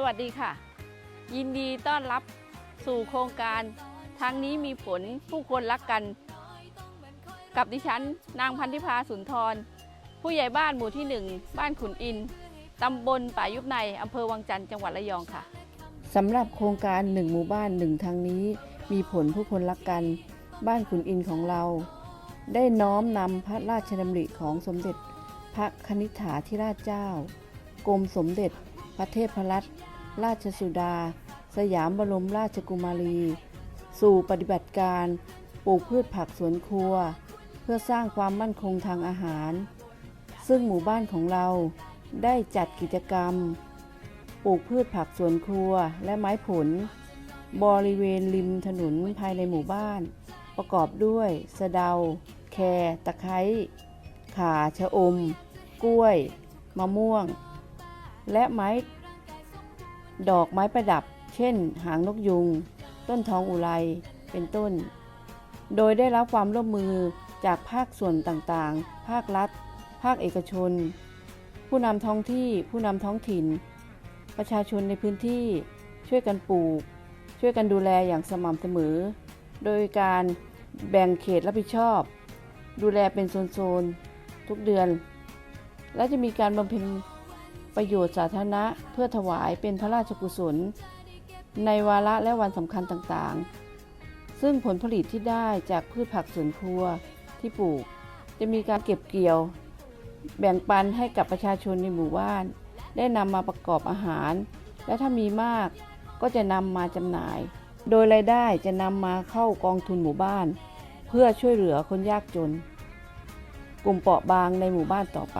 สวัสดีค่ะ ยินดีต้อนรับสู่โครงการทางนี้มีผลผู้คนรักกัน กับดิฉัน นางพันธิพาสุนทร ผู้ใหญ่บ้านหมู่ที่หนึ่งบ้านขุนอินตำบลป่ายุบในอำเภอวังจันทร์จังหวัดระยองค่ะสำหรับโครงการหนึ่งหมู่บ้านหนึ่งทางนี้ มีผลผู้คนรักกัน บ้านขุนอินของเรา ได้น้อมนำพระราชดำริของสมเด็จ พระคณิษฐาธิราชเจ้ากรมสมเด็จพระเทพรัตน์ ราชสุดา สยามบรมราชกุมารี สู่ปฏิบัติการปลูกพืชผักสวนครัว เพื่อสร้างความมั่นคงทางอาหาร ซึ่งหมู่บ้านของเราได้จัดกิจกรรม ปลูกพืชผักสวนครัวและไม้ผล บริเวณริมถนนภายในหมู่บ้าน ประกอบด้วยสะเดา แครตะไคร้ข่าชะอม กล้วย มะม่วง และไม้ ดอกไม้ประดับ เช่น หางนกยุง ต้นทองอุไร เป็นต้น โดยได้รับความร่วมมือจากภาคส่วนต่างๆ ภาครัฐ ภาคเอกชน ผู้นำท้องที่ ผู้นำท้องถิ่น ประชาชนในพื้นที่ ช่วยกันปลูก ช่วยกันดูแลอย่างสม่ำเสมอ โดยการแบ่งเขตรับผิดชอบ ดูแลเป็นโซนๆ ทุกเดือน และจะมีการบำเพ็ญ ประโยชน์สาธารณะเพื่อถวายเป็นพระราชกุศล ในวาระและวันสำคัญต่างๆ ซึ่งผลผลิตที่ได้จากพืชผักสวนครัวที่ปลูก จะมีการเก็บเกี่ยว แบ่งปันให้กับประชาชนในหมู่บ้าน ได้นำมาประกอบอาหาร และถ้ามีมากก็จะนำมาจำหน่าย โดยรายได้จะนำมาเข้ากองทุนหมู่บ้าน เพื่อช่วยเหลือคนยากจน กลุ่มเปราะบางในหมู่บ้านต่อไป